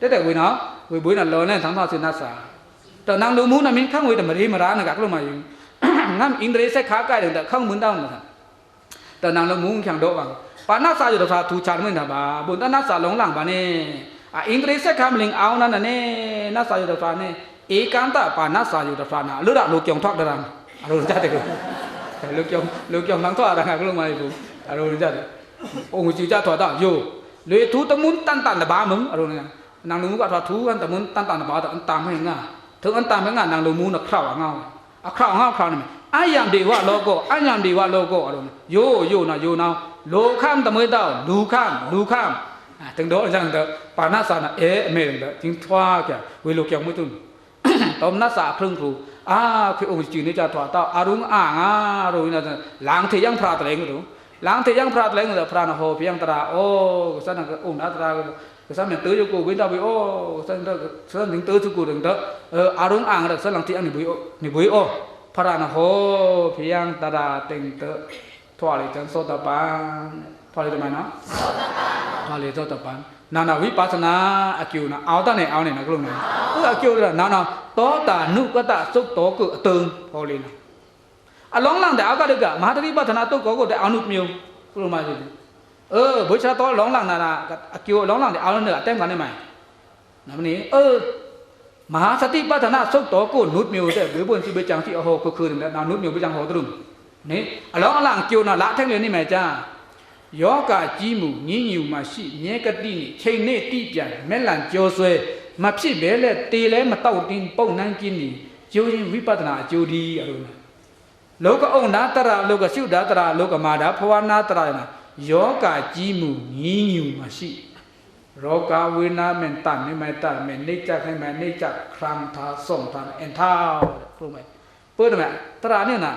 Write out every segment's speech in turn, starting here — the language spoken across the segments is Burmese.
တက်တက်ဝေးနော်ဝေဘွေးနော်လောနဲ့သံသာစေနတ်စာတနန်လူမှုနမင်းခန့်ဝေးတမရေမရာနကကလုံးမယူငမ်အင်္ဂရိဆက်ခါကြတယ်ခေါင်းမွန်းတောင်းမှာတနန်လူမှုခံတော့ပါပါဏစာရတော့သာသူချာမင်းတာပါဘုံတနတ်စာလုံးလံပါနဲ့အင်္ဂရိဆက်ခါမလင်အောင်နာနဲ့နတ်စာရတော့သာနဲ့ဧကန်တပါဏစာရတော့သာနာလို့ရလို့ကြောင်ထောက်တရံအလိုကြတဲ့ကလို့ကြောင်လို့ကြောင်မှန်တော့တာကလုံးမယူအလိုကြတဲ့အုံကြီးကြတော့တော့ယိုလေသူတမွန်းတန်တန်တဘာမအလိုနဲ့นางลุงก็ทอทูกันตะมุนตันตันบาตอันตามให้งาถึงอันตามให้งานางลุงมูนคราวงาอะคราวงาคราวนี่อายังดีวะโลโกอายังดีวะโลโกอะโยโยนะโยนาโลข้ามตะมวยตาลูข้ามลูข้ามอ่ ะถึงโดอจังเดปานาสานะเออเมงเดจิงทวาแกเวโลเกียงมุตุนตอมนาสาครึ่งครูอ่าคือองค์จีนี่จะทวาตาอารุงอ่างอ่ารุงนะลางเทยังพระตะเลงดูลางเทยังพระตะเลงเดพระนะโหเ kesamnya tu yo ko wei da wei o san da san ding tu ku ding da arung ang da san lang ti ang ni bui o ni bui o phara na ho phiang ta da teng te thwa le chan so da pa thwa le ma na thwa le so da pa နာနာဝိပဿနာအကျိုးနာအောက်တနဲ့အောင်းနေတာကလို့နော်သူအကျိုးလားနာနာသောတာနုကတသုတ်တော်ကိုအတုံဟောလေးနော်အလုံးလောင်တဲ့အောက်ကလူကမဟာတတိပဿနာတုတ်ကောကိုတဲ့အောင်းနုမျိုးကလို့မှရှိတယ် เออบุชาตัวร้องหลังนานาอคิวร้องหลังเดี๋ยวเอาเนื้อเต็มกันได้ไหมนะมันนี่เออมหาสติปัฏฐานาสุตัวกูนุดมิวแต่หรือบุญสิเบจังที่โอ้โหก็คือนานุดมิวเบจังโหตรุมนี่ร้องหลังคิวน่ะละแท่งเลยนี่ไหมจ้าယောဂကြီးမှုညင်းညူမှရှိမြဲကတိနဲ့ချိန်နဲ့တိပြန်မဲ့လန်ကြောဆွဲမဖြစ်ပဲလေတေလဲမတော့တင်းပုံနှန်းကင်းနေကျိုးချင်းဝိပဿနာအကျိုးဒီအရုံးလောကအုံနာတရလောကရှုဒါတရလောကမာဒဖဝနာတရနာ ယောဂကြီးမှုငင်းညူမှရှိရောဂဝေနာမေတ္တနိမေတ္တမေနေကြခိုင်မေနေကြခရမ်သာစုံသာအန်သာခရုမေပို့တယ်မတရာနဲ့နာ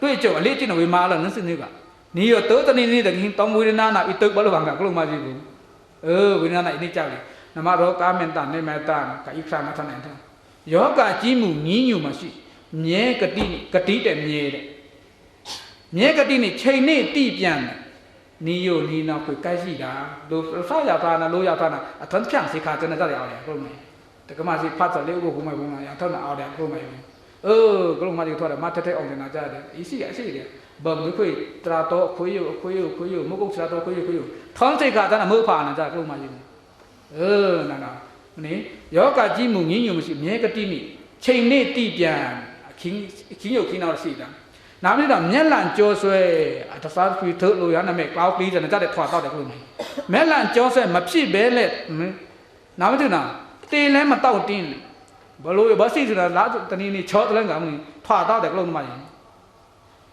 တွေ့ကြအလေးချင်းဝေမာလာနစနေကနီယောတောတနေနေတခင်တောဝေဒနာနာဣတုဘလဘံကကလုံးမကြီးဘူးเออဝေဒနာနာအိနေကြလေနမရောဂမေတ္တနိမေတ္တကဣခရမထနေတယ်ယောဂကြီးမှုငင်းညူမှရှိမြဲဂတိဂတိတဲ့မြဲတဲ့မြဲဂတိနဲ့ချိန်နဲ့တိပြန်တယ် နီယိုနီနာကိုကဲရှိတာလို့ဆရာသာနာလို့ရသာနာအထံဖြန့်စေခါတဲ့နဲ့တရားအောင်ရပုံမယ်တကမစီဖတ်တယ်လေဥပဘုံမဘုံမရထောက်နာအောင်တယ်ပုံမယ်အိုးကလုံးမကြီးထွက်တယ်မထက်ထက်အောင်နေတာကြတယ်အစီအစီတယ်ဘမခွေတရာတော့ခွေယခွေယခွေယမကုတ်စရာတော့ခွေယခွေယထောင်းစေခါတဲ့မဟုတ်ပါနဲ့ကြကလုံးမကြီးအိုးနာနာနိယောဂကြီးမှုငင်းညုံမရှိမြဲကတိမိချိန်နဲ့တိပြန်အခင်းအခင်းရုပ်ခင်းတော့ရှိတာ နောက်နေ့တော့မျက်လန်ကြောဆွဲတစားပြီထုတ်လို့ရနမဲ့ cloud clear တဲ့ကြတဲ့ထွာတော့တယ်ခုနေမျက်လန်ကြောဆွဲမဖြစ်ပဲလေနောက်နေ့တော့တေလဲမတော့တင်းဘလို့ဘစီဆိုတာလာတနေ့နေ့ချောတလန်ကမင်းထွာတော့တယ်ခုလုံးမရင်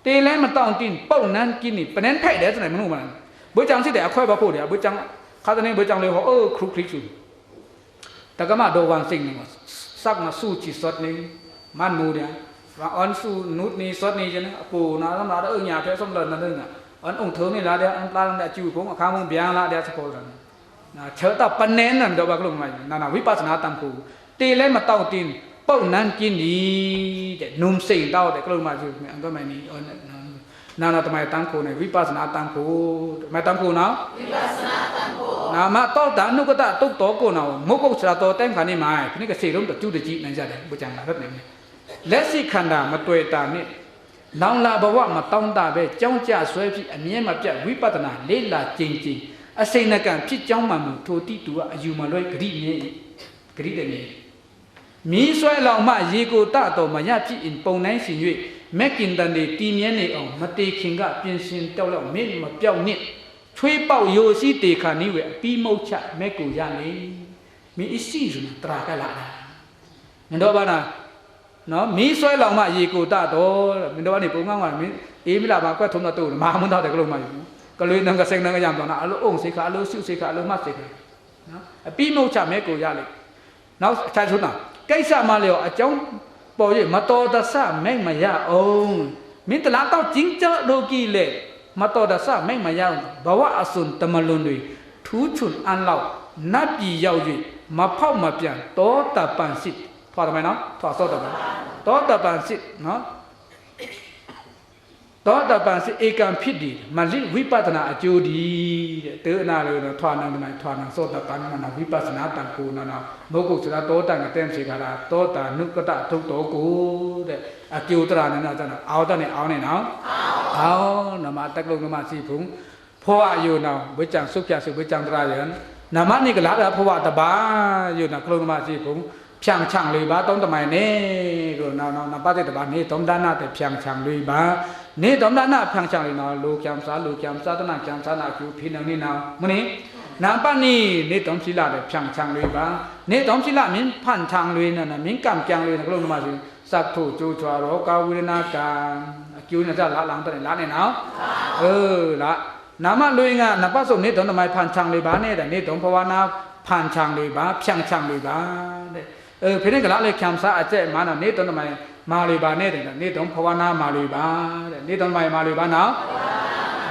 တေလဲမတော့တင်းပုတ်နန်းกินနေပနန်းထိုက်တယ်ဆိုနေမလို့မလားဘွေးကြောင်စစ်တယ်အခွဲပါဖို့တယ်ဘွေးကြောင်ခါတနေ့ဘွေးကြောင်လေးဟောအိုးခရုခရိချူတကမတော်ဝန်စိတ်နေမှာစက်မဆူချီစော့နေမန်မူတယ် và on su nút ni sót ni chứ nó bù nó nó đã ở nhà theo xong lần là đơn à on ông thớ này là đeo ông ta đã chịu cũng khá mong biang là đeo sắp rồi là chớ ta pan nén là đâu bác lùng mày là là vipassana tam phù tì lên mà tao tin bao nan kín đi để nôm sinh tao để cái lùng mày chứ mẹ tôi mày ni on nào nào tụi mày tam phù này vipassana tam phù mày tam phù nào vipassana tam phù nào mà tao đã nút cái ta túc tố cô nào mỗi câu trả tao tên khả ni mày cái cái gì đúng được chú được chị này ra đấy bữa chẳng là rất này လက်ရှိ ခန္ဓာမတွေ့တာနဲ့နောင်လာဘဝမတောင်းတာပဲကြောင်းကြဆွဲပြီးအမြဲမပြတ်ဝိပဿနာလေးလာကျင်ကျင်အစိမ့်နကံဖြစ်ကြောင်းမှမူထိုတိတူကအယူမလွဲဂရိမြဲဂရိတယ်မြဲမီးဆွဲလောင်မှရေကိုတတော်မရဖြစ်င်ပုံတိုင်းရှင်၍မက်ကင်တန်တွေတည်မြဲနေအောင်မတေခင်ကပြင်ဆင်တောက်လောက်မင်းမပြောက်နစ်ချွေးပေါက်ယိုစီတေခါနိဝေအပီးမုတ်ချမက်ကိုရလေမီးအစီဆိုတာတရာကလာတာမင်းတို့ဘာနာ နော်မီးဆွဲလောင်မှရေကိုတတော့မင်းတို့ကနေပုံကောင်းကမင်းအေးမလာပါကွက်ထုံးတော့မာမွန်းတော့တယ်ကလုံးမယူကလွေးနံကစိန်နံကရံတော့နာအလိုအုံစိခါအလိုရှုစိခါအလိုမှစိခါနော်အပြီးမုတ်ချမဲကိုရလေနောက်အခြားထုံးတာကိစ္စမှလျောအကြောင်းပေါ်ရမတော်တဆမဲ့မရအောင်မင်းတလားတော့ကျင်းကြတော့ကြည့်လေမတော်တဆမဲ့မရအောင်ဘဝအစွန်တမလွန်တွေထူးချွန်အန်လောက်နတ်ပြည်ရောက်၍မဖောက်မပြန်တောတပန်စစ်ထွားတယ်မယ်နော်ထွားစောတယ်မယ် တောတပန်စစ်နော်သောတပန်စေဧကံဖြစ်ဒီမလိဝိပဿနာအကျိုးဒီတဲ့တေအနာလို့တော့ထွာနံမိုင်ထွာနံသောတပန်မနာဝိပဿနာတံကိုနာနာမောကုစရာတောတံကတဲ့စေခါတာတောတာနုကတထုတ်တော်ကိုတဲ့အကျိုးတရာနဲ့နာကျန်အာဝတနဲ့အောင်းနေနော်အောင်းနမတက်လုံးနမစီဖုံဖောအယုနောင်ဝိကြံစုပြစုဝိကြံတရာယံနမနိကလာတာဖောတပါယုနာကလုံးနမစီဖုံ ဖြန့်ချံလေးပါတောင်းတမိုင်နေလို့နောက်နောက်နပါတဲ့တပါနေတောင်းတနာတဲ့ဖြန့်ချံလေးပါနေတောင်းတနာဖြန့်ချံလေးနော်လိုကံစားလိုကံစားတနာကံစားနာကျူဖိနေနေနော်မနေနာပတ်နေနေတောင်းရှိလာတဲ့ဖြန့်ချံလေးပါနေတောင်းရှိလာမင်းဖန်ချံလေးနော်မင်းကံကြံလေးကလုံးနမစီစတ်ထုတ်ကြိုးချွာရောကာဝေဒနာကံအကျိုးနဲ့လာလောင်တဲ့လာနေနော်เออละနာမလွင်ကနပတ်စုံနေတောင်းတမိုင်ဖန်ချံလေးပါနေတဲ့နေတောင်းဘဝနာဖန်ချံလေးပါဖြန့်ချံလေးပါတဲ့ ဖြစ်နေကလားလေခံစားအကျက်မာနာနေတုံးမိုင်မာလီပါနဲ့တယ်နေတုံးဖဝနာမာလီပါတဲ့နေတုံးမိုင်မာလီပါနော်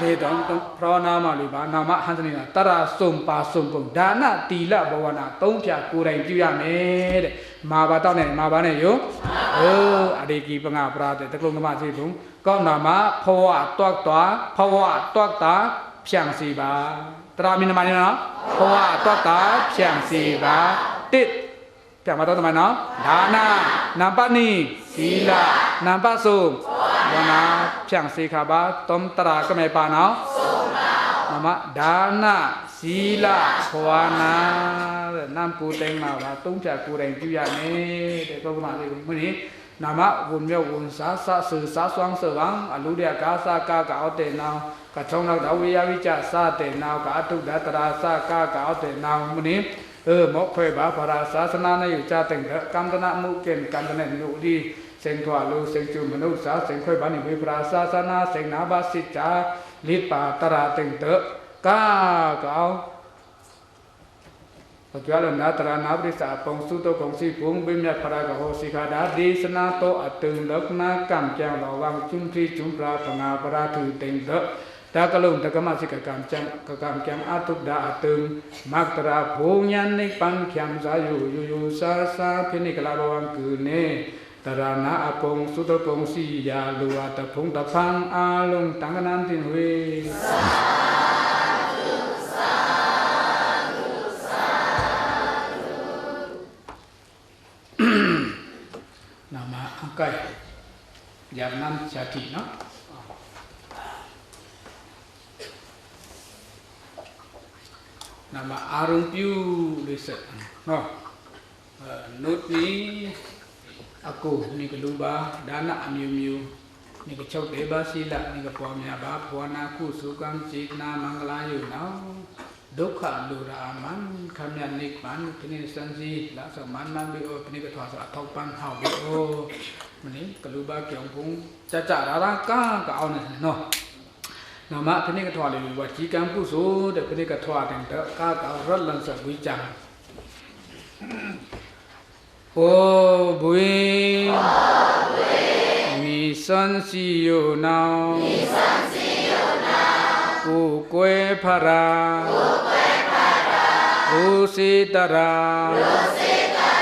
ဒေတံပရောနာမလီပါနာမဟန်သနေတာတရာစုံပါစုံကုန်ဒါနတီလဘဝနာသုံးဖြာကိုယ်တိုင်ပြုရမယ်တဲ့မာဘာတောက်နေမာဘာနဲ့ယောဟိုအရေကီပငါပရာတဲ့တကလုံးကမစီဘုံကောင်းနာမဖောဝတွတ်တွာဖောဝတွတ်တာဖြန့်စီပါတရာမင်းမနေနော်ဖောဝတွတ်တာဖြန့်စီပါတစ် ပြန်မတော့တမန်နော်ဒါနာနံပါတ်2သီလနံပါတ်3ဝနာဖြန့်စေခါပါတုံတရာကမေပါနော်နမဒါနာသီလဘဝနာတဲ့နံကိုတိုင်းမှာပါသုံးဖြတ်ကိုယ်တိုင်ပြုရမယ်တဲ့ကောကမလေးကိုမင်းနာမဝန်မြောက်ဝန်စားစဆူစားစွမ်းစဝံအလူတဲ့ကာစာကာကောက်တဲ့နောင်ကထုံနောက်ဒဝေယဝိကြစတဲ့နောင်ကအတုဒတရာစကာကောက်တဲ့နောင်မင်း เออมอกค่อยบาภาราศาสนาในอยู่จาแต่งกรรมตนะมุเกนกรรมตนะนุลีเซ็งทวาลูเซ็งจูมนุษย์สาเซ็งค่อยบานิวิปราศา ta ka lung ta ka ma si ka kam chang ka kam kyang a tuk da a tung mak tra phu pan kyam sa yu yu yu sa sa phi ni ka si ya lu a ta phung ta phang a lung Nama angkai, jangan jadi, no? အတုဒ္ဒအတုံမကတရာဘုံညာနိပံဖြံစာယုယုယုစာစာဖိနိကလာဘဝံကုနေတရဏအပုံစုတောကုံစီယာလူဝတဖုံတဖန်အာလုံးတံကနန်တင်ဝေနာမအကိုက်ယမနံချာတိနော်နာမအာရုံပြုလို့ဆက်နော်အဲနုတ်နီအကိုနိကလူပါဒါနအမျိုးမျိုးနိကချုပ်ဒေပါစီလနိကပွားများပါဘဝနာကုစုကံစေတနာမင်္ဂလာယုနော်ဒုက္ခလူရာမန်ခမယနိဗ္ဗာန်ပနိစံစီလာသမန်မန်ဘီအိုပနိကထွားစာထောက်ပန်းဟောက်ဘီအိုမနိကလူပါကြောင်ဘုံကြကြရာရာကာကောင်းနေနော်နာမခဏကထွားလေးဝကြီးကံပုဆိုတဲ့ခဏကထွားတဲ့ကာကရလန်စဝိကြံဟောဘွေမိစန်စီယိုနောင်မိစန်စီယိုနော na ma pene ka thwa le wa chi kan pu so de pene ka thwa den ta ka ka rat lan sa bui. Chang o bui mi san si yo nao. Mi san si yo nao ku kwe phara ku kwe phara ku si tara ku si tara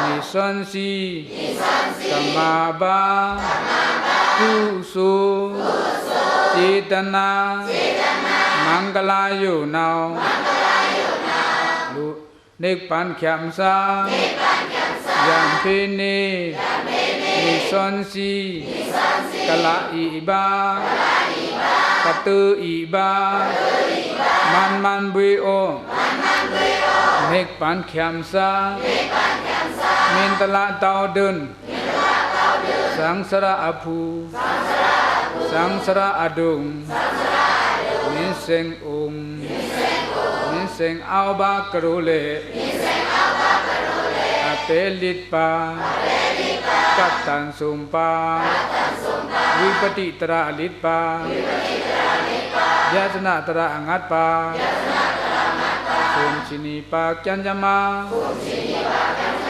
Ni san si Tama ba Ku su Chetana Mangala yu nao Nik pan kyam sa Yam pe ne Ni san si Kala i ba Ka tu i ba Man man bui om Nik pan kyam sa Nik pan မင်္တလတောင်းတွန်းသံစရာအဖူသံစရာအဒုံမင်းစင်အုံမင်းစင်အောဘာကရိုလေအပေလစ်ပါကတန်စုံပါဝိပတိတရာလစ်ပါယသနာတရာအငတ်ပါယသနာ Om Chini Pak Janjama Om Chini Pak Janjama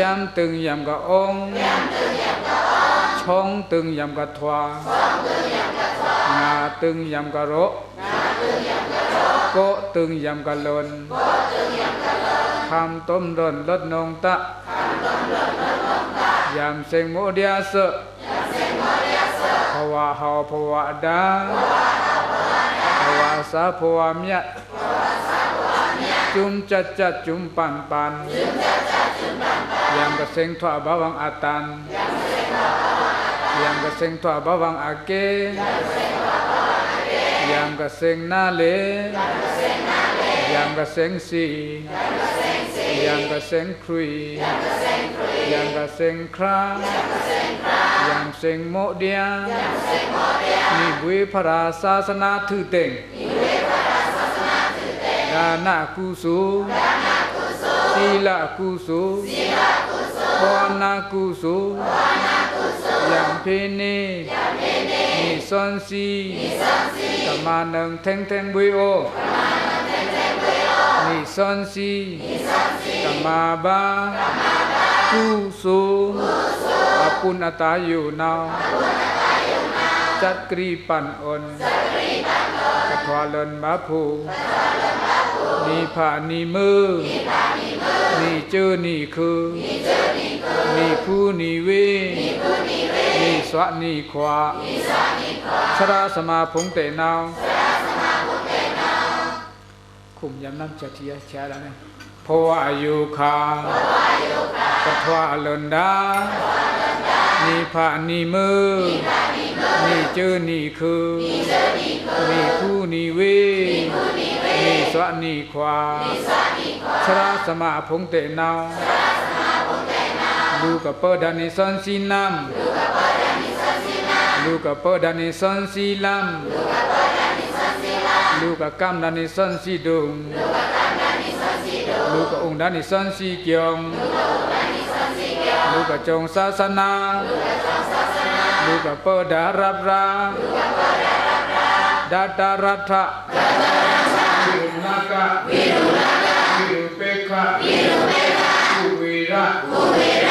ยำตึงยำกะองช่องตึงยำกะทวางาตึงยำกะโรโกะตึงยำกะลนคำต้มร่นลดนงตะยำเสงโมเดียสะภวะหาภวะดาภวะสาภวะเมียจุมจัดจัดจุมปันปันยามกระเ ซ็งทว่าบาวังอาตันยามกระเซ็งทว่าบาวังอาเกยา มกระเซ็งนาเลยามกระเซ็งสียามกระเซ็งครุยยามกระเซ็งครายามเซ็งโมเดียนี่บุยพระราศาสนาถือเต็ง ဒါနကုစုသီလကုစုဘောနာကုစုယံဖေနေနိစွန်စီသမာနံထင်ထင်ဘွေဩနိစွန်စီသမာဘာကုစုအပုဏ္ဏတာယုနောจักรีปันอนกทวาลนมาภูนี่ผานี่มือนี่ ิ เจอนี่คือนี่ผู้นี่เวนี่สวะนี่ขวาชราสมาพงเตนาวคุมยำน้ำจัตยาชาแล้วเนี่ยเพราะว่าอายุคากทวาลนดานี่ผานี่มือนี่เจอนี่คือนี่ผู้นี่เวนี่สวะนี่ขวา ชราสมาพงเตนาวลูกกับเปิดดานิสันสีน้ำลูกกับเ ပိလူပေကဝေရဝေရ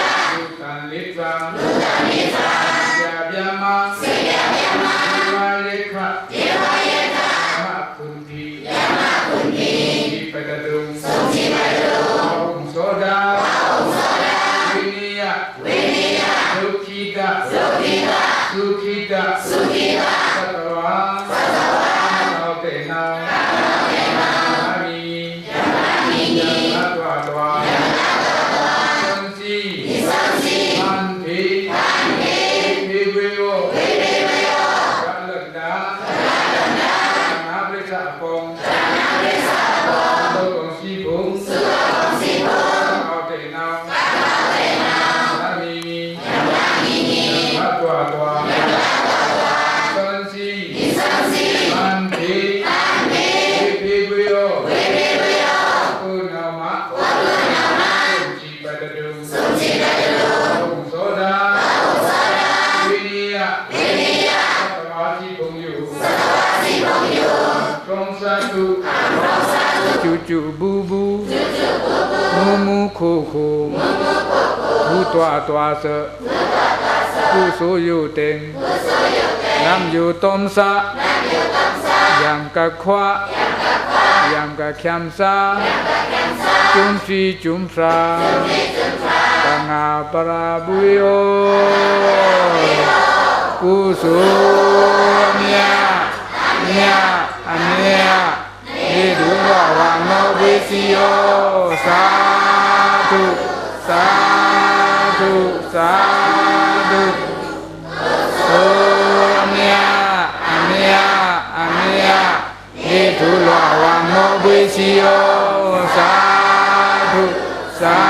သံလိသံလူသံလိသံဆရာပြမဆရာပြမဒီဝရေခဒီဝရေခမကုန္တိယမကုန္တိဒီပကတုသုံးစီပကတုဘုံသောတာဘုံသောတာဝိနိယဝိနိယဒုက္ခိတဒုက္ခိတ Sukhita. Sukhita. chu bu bu mu mu khu khu bu tòa tòa sơ. Bu số yu tên. Nam yu tom sa yam ca khoa. Yam ca khiam sa. Chung chi chung sa. ငါပရာပူယောကုစုမြတ်မြတ်အမြတ်နေဒုဝဝနောဝိစီယောသာဓုသာဓုသာဓုသုမြတ်အမြတ်အမြတ်နေဒုဝဝနောဝိစီယောသာဓုသာ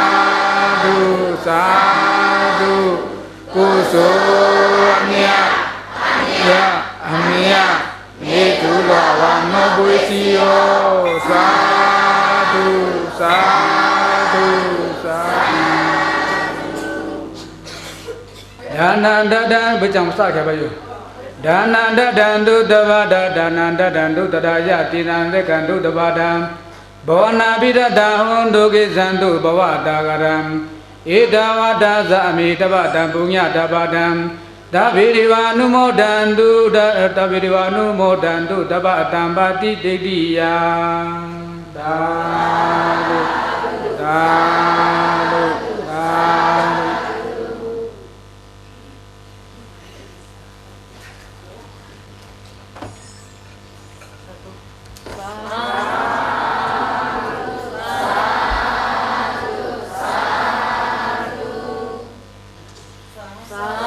ကုသိုလ်အမြအမြအမြေထုလောဝမောပွေစီယောသာဓုသာဓုသာဒါနန္တတံဘုကြောင့်စခဲ့ပါယောဒါနန္တတံဒုတဗဒဒါနန္တတံဒုတရာယတိနံသက္ကံဒုတဗဒံဘောနာပိရတဟွန်ဒုကိသံဒုဘဝတာကရံ ဧတဝတသအမိတဗတံပုညတဗဒံသဗ္ဗေရိဝနုမောဒံတုတသဗ္ဗေရိဝနုမောဒံတုတပ္ပတံပါတိဒိဋ္ဌိယသာဓုသာဓုသာဓု 감사합니다.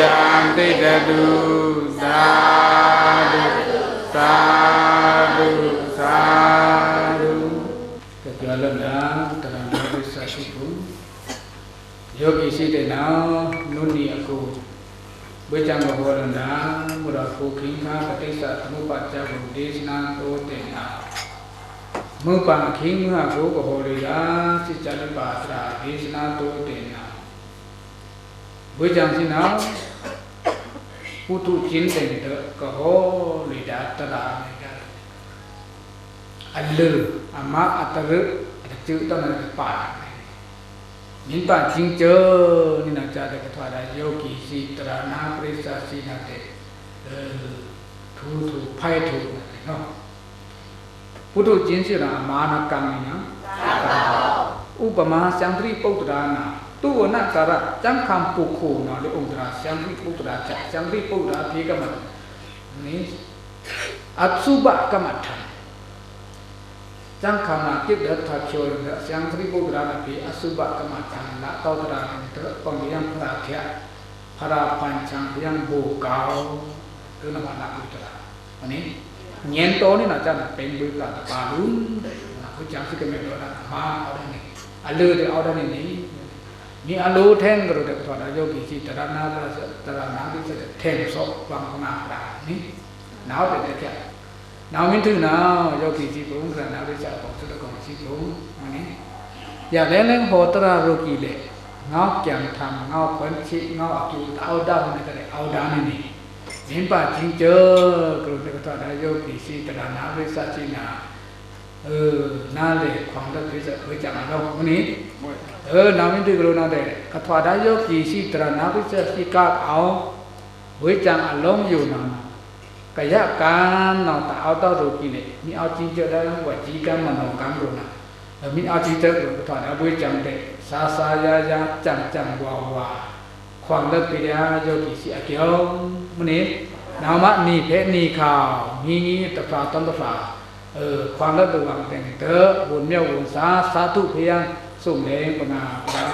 စိရံဒိဋ္ဌတုသာဓုသာဓုသာဓုကြောလနာတရဏဝိသရှိပုယောဂီရှိတဲ့နောက်နုနီအကိုဝိဇ္ဇမဘောရဏဘုရားကိုခိခာပဋိစ္စသမုပ္ပါဒ်ကိုဒေသနာတိုးတင်တာမုပ္ပါခိငါကိုကဟောရိယာစိတ်ကြလပါသရာဒေသနာတိုးတင်တာဝိဇ္ဇံစိနာ ผู้ทุชินเป็นเดอก็โหลิดาตระลิดนอัลลืออามะอัตรึจื้อตอนนั้นป่านินป่าทิ้งเจอนี่นักจาตกทวารายโยกีสีตรานาปริสาสีนาเตเออทูถูไพ่ถูกอะไรเนาะพุทธจินสิรามานกังนี่นะอุปมาสังตรีปุตตรานา ตัวนาการะจังคำปุคูนอหรือองตราจังริปุตราจัจังริปุราพีกรรมานี้อัตสุบะกรรมฐานจังคำมาคิดเดือดทัชโยยเดือดจังริปุตราพีอัตสุบะกรรมฐานละเต้าตราเดือดปอยังพระเถะพระปัญจังยังโบกาวคือนมาละอุตราอันนี้เงีนโตนี่นะจ๊ะเป็นบุญกาตปาลุนได้นะคุณจังสิกเมตุนะมาเอาได้นี่อันเลือดเอาได้นี้ นี่อลูแท่งกระดูกตอนอายุกี่ที่ตระนาตระนาที่จะเท่งสอบวังนาดานี่หนาวเป็นแค่หนาวมิถึงหนาวโยกี่ที่ผมกระนาที่จะของสุดกองที่ผมอันนี้อยากเล่นเล่นโหตระโรกีเละเงอแก่มทำงอขวัญชิเงออกิเอาดำในกรได้เอาดำนี่นี่เห็นป่าจริงเจอกระดูกตอนอายุกี่ที่ตระนาที่จะจีนาเออน่าเละความรักที่จะเผยจากเราวันนี้ နောက်မင်းသူကလို့နောက်တဲ့ကထွာဒါယောဂီစီတရနာဝိစချိကအောင်ဝိချံအလုံးယူနာ ကယကံတော့တအောက်တော့တို့ကြီးလေမိအောင်ကြီးကြတဲ့ဝကြီးကံမနောကံတို့နာမိအောင်ကြီးတဲ့တို့တော့အဝေးကြံတဲ့စာစာရာရာကြံကြံဝါဝါခွန်လက်ပြရာယောဂီစီအကျော်မနေနာမနိဖဲနိခါမိတဖာတန်တဖာเออความรักตัวแต่งเตอบุญเมียวบุญสาสาธุเพียง ส่งเลปนาปา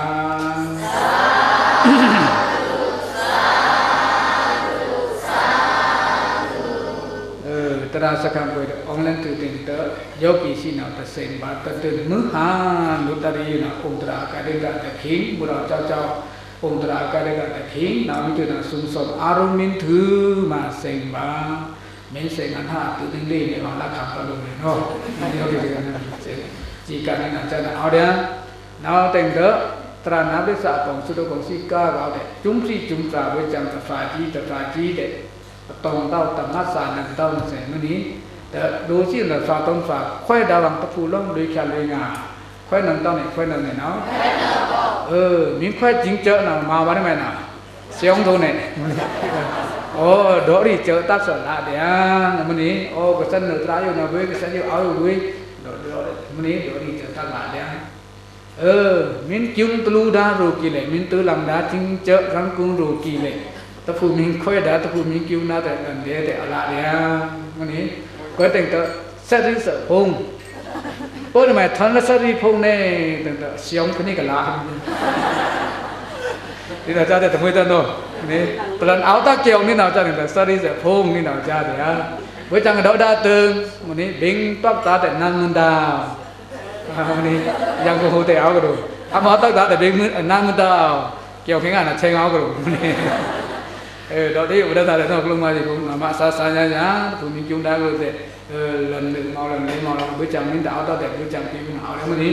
เออตราสกังไปอองเลนตุติงเตยกีสินาตเซนบาตเตนมือหานุตรีนะองตราการิกาตะขิงบุราเจ้าเจ้าองตราการิกาตะขิงนามิจุนาสุนสดอารมณ์มินถือมาเซนบาเมนเซงันหาตุติงลีในวันละคำประลุงเนาะนี่เขาเรียกกันนะจีการนั้นจะเอาเด้อ Now then the Trana Bisa Tong Sudo Kong Si Ka Gao De Chung Si Chung Tra Với Chang Tra Tra Chi Tra Tra Chi De Tong Đao Tang Ngát Sa Nang Đao Nang Sen Mới Ní De Đô Si Nang Sa Tong Sa Khoai Đa Lăng Tắc Phu Long Đuôi Kha Lê Ngà Khoai Nang Đao Này Khoai Nang Này Nó Ừ Mình khoai chính chợ nào mà bán mày nào Xéong thô này Ồ, đó đi chợ tác sở lạ để à, mà ní, ồ, cái sân nở ra yêu nào với, cái sân yêu áo yêu với, đó, đó, mà ní, đó đi chợ tác lạ để à. เว้ยก็สันอยู่เอาอยู่เว้ยดอดอมันนี้ดอรีเจอตักละเดียเออมินจุงตลูดารูกีเลยมินตือลำดาจริงเจอรังกุงรูกีเลย တဖူမင်းခွဲတာတဖူမင်းကျူနာတဲ့တဲ့တဲ့အလားတရားမနီကွက်တဲ့တော့ဆက်ရစ်စဖုံးပေါ်ဒီမှာထန်ဆက်ရီဖုံးနဲ့တဲ့ရှောင်းခဏကလာဒီတော့ကြားတဲ့တမွေးတဲ့တော့နေပလန်အောက်တာကြောင်နေတော့ကြားတဲ့ဆက်ရစ်စဖုံးနေတော့ကြားတယ်ဟာဝိတ္တငတော့ဒါตึงမနီဘင်းတော့တာတဲ့နန္ နဒါမနီရန်ကုန်ဟိုတဲ့အောက်ကတို့အမတော့တာတဲ့ဘင်းနန္နဒါကြောင်ခင်ကလည်းချိန်အောင်ကတို့မနီအဲတော့ဒီဝရဒလည်းတော့ကလုံးမကြီးကမဆာဆာညာညာဘုံကြီးကျုံတာလို့တဲ့အဲလန်နေမောင်းလည်းနေမောင်းလည်းဘုချံမင်းတောက်တော့တဲ့ဘုချံပြီးအောင်လည်းမသိ